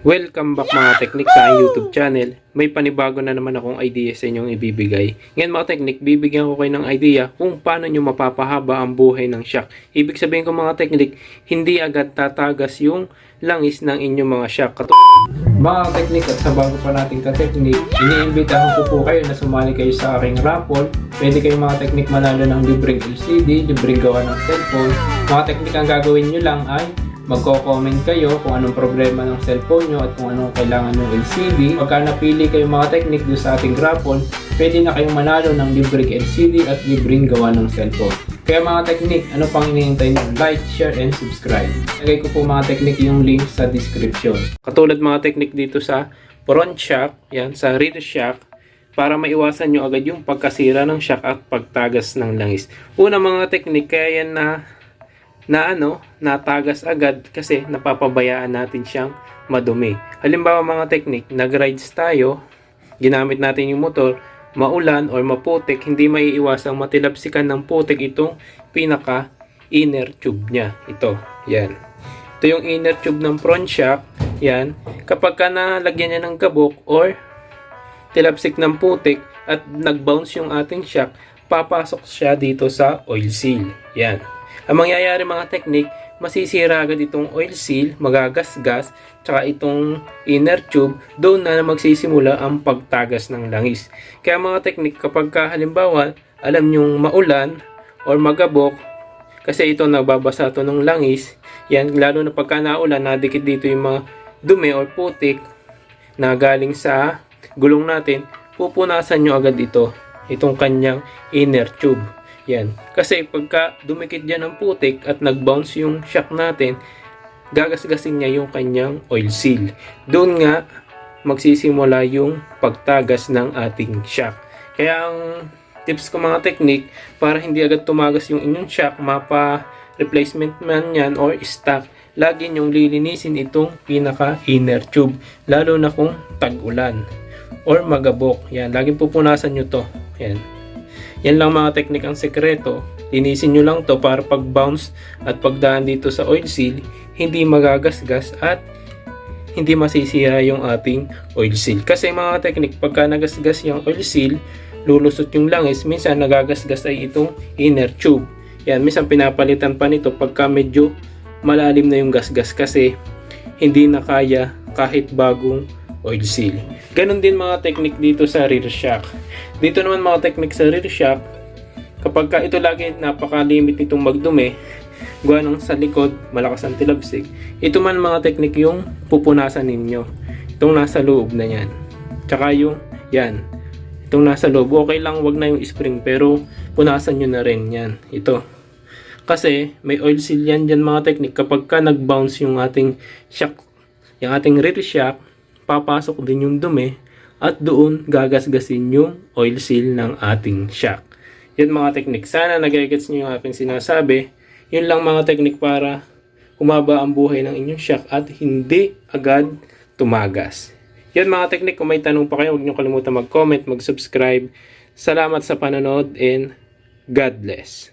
Welcome back mga teknik sa YouTube channel. May panibago na naman akong idea sa inyong ibibigay. Ngayon mga teknik, bibigyan ko kayo ng idea kung paano nyo mapapahaba ang buhay ng shock. Ibig sabihin ko mga teknik, hindi agad tatagas yung langis ng inyong mga shock. Katu- mga teknik at sa bago pa nating ka-teknik, iniimbitahan ko po kayo na sumali kayo sa aking raffle. Pwede kayo mga teknik manalo ng libreng LCD, libreng gawa ng cellphone. Mga teknik ang gagawin nyo lang ay magko-comment kayo kung anong problema ng cellphone nyo at kung anong kailangan ng LCD. Pagka napili kayo mga technique doon sa ating raffle, pwede na kayong manalo ng libreng LCD at libreng gawa ng cellphone. Kaya mga technique, ano pang hinihintay nyo? Like, share, and subscribe. Lagay ko po mga technique yung link sa description. Katulad mga technique dito sa front shock, yan, sa rear shock, para maiwasan nyo agad yung pagkasira ng shock at pagtagas ng langis. Una mga technique, kaya yan na na ano, natagas agad kasi napapabayaan natin siyang madumi. Halimbawa mga technique, nag-rides tayo, ginamit natin yung motor, maulan or maputik, hindi maiiwasang matilapsikan ng putik itong pinaka inner tube niya. Ito, yan. Ito yung inner tube ng front shock, yan. Kapag ka nalagyan niya ng gabok or tilapsik ng putik at nag-bounce yung ating shock, papasok siya dito sa oil seal. Yan. Ang mangyayari mga technique, masisira agad itong oil seal, magagasgas, tsaka itong inner tube, doon na magsisimula ang pagtagas ng langis. Kaya mga technique, kapag ka, halimbawa, alam nyong maulan or magabok, kasi ito nagbabasa to ng langis, yan, lalo na pagka naulan, nadikit dito yung mga dumi or putik na galing sa gulong natin, pupunasan nyo agad ito, itong kanyang inner tube. Yan. Kasi pagka dumikit dyan ng putik at nag-bounce yung shock natin, gagasgasin niya yung kanyang oil seal. Doon nga magsisimula yung pagtagas ng ating shock. Kaya ang tips ko mga technique para hindi agad tumagas yung inyong shock, mapa replacement man yan or stock, lagi nyong lilinisin itong pinaka inner tube. Lalo na kung tag-ulan or magabok. Yan, laging pupunasan nyo to. Yan. Yan lang mga teknik ang sekreto. Linisin nyo lang to para pag bounce at pagdaan dito sa oil seal, hindi magagasgas at hindi masisira yung ating oil seal. Kasi mga teknik, pagka nagasgas yung oil seal, lulusot yung langis, minsan nagagasgas ay itong inner tube. Yan, minsan pinapalitan pa nito pagka medyo malalim na yung gasgas kasi hindi na kaya kahit bagong oil seal. Ganon din mga technique dito sa rear shock. Dito naman mga technique sa rear shock, kapag ka ito lagi napaka-limit nitong magdumi, gawa ng sa likod, malakas ang tilabsik, ito man mga technique yung pupunasan ninyo. Itong nasa loob na yan. Tsaka yung, yan, itong nasa loob, okay lang wag na yung spring pero punasan nyo na rin yan. Ito. Kasi may oil seal yan dyan mga technique kapag ka nag-bounce yung ating shock, yung ating rear shock, papasok din yung dumi at doon gagasgasin yung oil seal ng ating shock. Yan mga technique. Sana nag-gets nyo yung aking sinasabi. Yun lang mga technique para humaba ang buhay ng inyong shock at hindi agad tumagas. Yan mga technique. Kung may tanong pa kayo, huwag nyo kalimutan mag-comment, mag-subscribe. Salamat sa panonood and God bless.